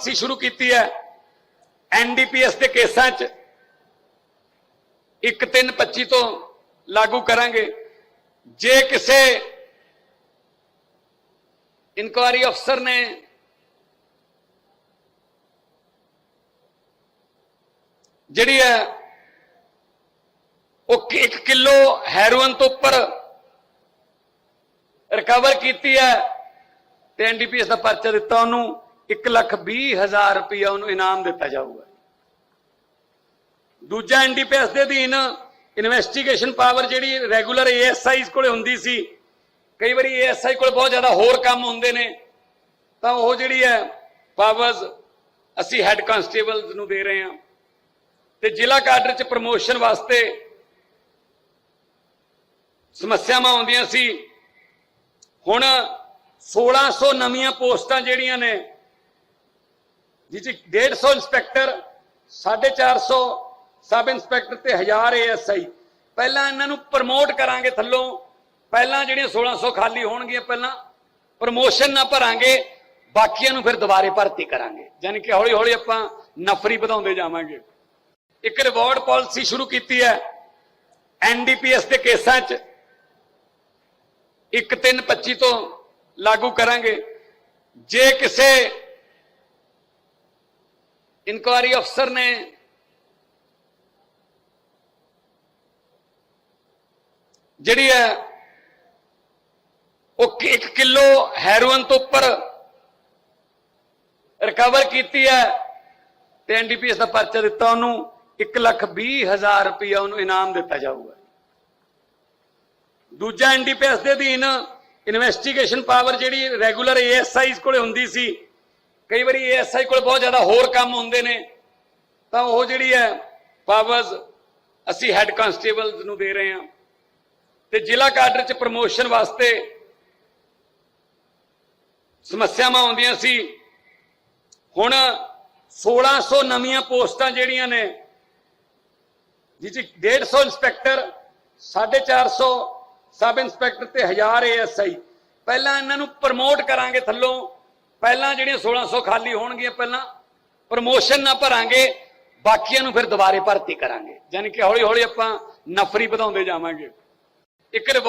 ਅਸੀਂ ਸ਼ੁਰੂ ਕੀਤੀ ਹੈ ਐਨਡੀਪੀਐਸ ਦੇ ਕੇਸਾਂ 'ਚ। 1325 ਤੋਂ ਲਾਗੂ ਕਰਾਂਗੇ। ਜੇ ਕਿਸੇ ਇਨਕੁਆਰੀ ਅਫਸਰ ਨੇ ਜਿਹੜੀ ਹੈ ਉਹ 1 ਕਿਲੋ ਹੈਰੋਇਨ ਤੋਂ ਉੱਪਰ ਰਿਕਵਰ ਕੀਤੀ ਹੈ ਤੇ ਐਨਡੀਪੀਐਸ ਦਾ ਪਰਚਾ ਦਿੱਤਾ ਉਹਨੂੰ। 1 ਲੱਖ 20 ਹਜ਼ਾਰ ਰੁਪਇਆ ਉਹਨੂੰ ਇਨਾਮ ਦਿੱਤਾ ਜਾਊਗਾ। ਦੂਜਾ ਐਨਡੀਪੀਐਸ ਦੇ ਅਧੀਨ ਇਨਵੈਸਟੀਗੇਸ਼ਨ ਪਾਵਰ ਜਿਹੜੀ ਰੈਗੂਲਰ ਏਐਸਆਈ ਕੋਲੇ ਹੁੰਦੀ ਸੀ, ਕਈ ਵਾਰੀ ਏਐਸਆਈ ਕੋਲ ਬਹੁਤ ਜ਼ਿਆਦਾ ਹੋਰ ਕੰਮ ਹੁੰਦੇ ਨੇ, ਤਾਂ ਉਹ ਜਿਹੜੀ ਹੈ ਪਾਵਰਸ ਅਸੀਂ ਹੈੱਡ ਕਾਂਸਟੇਬਲਸ ਨੂੰ ਦੇ ਰਹੇ ਹਾਂ। ਤੇ ਜ਼ਿਲ੍ਹਾ ਕਾਡਰ ਚ ਪ੍ਰਮੋਸ਼ਨ ਵਾਸਤੇ ਸਮੱਸਿਆਵਾਂ ਆਉਂਦੀਆਂ ਸੀ। ਹੁਣ 1600 ਨਵੀਆਂ ਪੋਸਟਾਂ ਜਿਹੜੀਆਂ ਨੇ ਜਿਹ 'ਚ 150 ਇੰਸਪੈਕਟਰ 450 ਸਬ ਇੰਸਪੈਕਟਰ ਤੇ 1000 ਏਐਸਆਈ। ਪਹਿਲਾਂ ਇਹਨਾਂ ਨੂੰ ਪ੍ਰਮੋਟ ਕਰਾਂਗੇ ਥੱਲੋਂ। ਪਹਿਲਾਂ ਜਿਹੜੀਆਂ 1600 ਖਾਲੀ ਹੋਣਗੀਆਂ, ਪਹਿਲਾਂ ਪ੍ਰਮੋਸ਼ਨ ਨਾ ਭਰਾਂਗੇ, ਬਾਕੀਆਂ ਨੂੰ ਫਿਰ ਦੁਬਾਰੇ ਭਰਤੀ ਕਰਾਂਗੇ। ਯਾਨੀ ਕਿ ਹੌਲੀ ਹੌਲੀ ਆਪਾਂ ਨਫਰੀ ਵਧਾਉਂਦੇ ਜਾਵਾਂਗੇ। ਇੱਕ ਰਿਵਾਰਡ ਪਾਲਿਸੀ ਸ਼ੁਰੂ ਕੀਤੀ ਹੈ ਐਨਡੀਪੀਐਸ ਦੇ ਕੇਸਾਂ 'ਚ। 1325 ਤੋਂ ਲਾਗੂ ਕਰਾਂਗੇ। ਜੇ ਕਿਸੇ ਇਨਕੁਆਰੀ ਅਫਸਰ ਨੇ ਜਿਹੜੀ ਹੈ, ਉਹ 1 ਕਿਲੋ ਹੈਰੋਇਨ ਤੋਂ ਉੱਪਰ ਰਿਕਵਰ ਕੀਤੀ ਹੈ ਤੇ ਐਨਡੀਪੀਐਸ ਦਾ ਪਰਚਾ ਦਿੱਤਾ ਉਹਨੂੰ 1 ਲੱਖ 20 ਹਜ਼ਾਰ ਰੁਪਇਆ ਉਹਨੂੰ ਇਨਾਮ ਦਿੱਤਾ ਜਾਊਗਾ। ਦੂਜਾ ਐਨਡੀਪੀਐਸ ਦੇ ਅਧੀਨ ਇਨਵੈਸਟੀਗੇਸ਼ਨ ਪਾਵਰ ਜਿਹੜੀ ਰੈਗੂਲਰ ਏਐਸਆਈ ਕੋਲੇ ਹੁੰਦੀ ਸੀ ਕਈ ਵਾਰੀ ਏਐਸਆਈ ਕੋਲ ਬਹੁਤ ਜ਼ਿਆਦਾ ਹੋਰ ਕੰਮ ਹੁੰਦੇ ਨੇ, ਤਾਂ ਉਹ ਜਿਹੜੀ ਹੈ ਪਾਵਰਸ ਅਸੀਂ ਹੈੱਡ ਕਾਂਸਟੇਬਲਸ ਨੂੰ ਦੇ ਰਹੇ ਹਾਂ। ਤੇ ਜ਼ਿਲ੍ਹਾ ਕਾਡਰ ਚ ਪ੍ਰਮੋਸ਼ਨ ਵਾਸਤੇ ਸਮੱਸਿਆਵਾਂ ਆਉਂਦੀਆਂ ਸੀ। ਹੁਣ 1600 ਨਵੀਆਂ ਪੋਸਟਾਂ ਜਿਹੜੀਆਂ ਨੇ ਜਿਹ 'ਚ 150 ਇੰਸਪੈਕਟਰ 450 ਸਬ ਇੰਸਪੈਕਟਰ ਤੇ 1000 ਏਐਸਆਈ ਪਹਿਲਾਂ ਇਹਨਾਂ ਨੂੰ ਪ੍ਰਮੋਟ ਕਰਾਂਗੇ ਥੱਲੋਂ। ਪਹਿਲਾਂ ਜਿਹੜੀਆਂ 1600 ਖਾਲੀ ਹੋਣਗੀਆਂ ਪਹਿਲਾਂ ਪ੍ਰਮੋਸ਼ਨ ਨਾ ਭਰਾਂਗੇ, ਬਾਕੀਆਂ ਨੂੰ ਫਿਰ ਦੁਬਾਰੇ ਭਰਤੀ ਕਰਾਂਗੇ। ਯਾਨੀ ਕਿ ਹੌਲੀ ਹੌਲੀ ਆਪਾਂ ਨਫਰੀ ਵਧਾਉਂਦੇ ਜਾਵਾਂਗੇ। ਇੱਕ ਰਿਵਾ-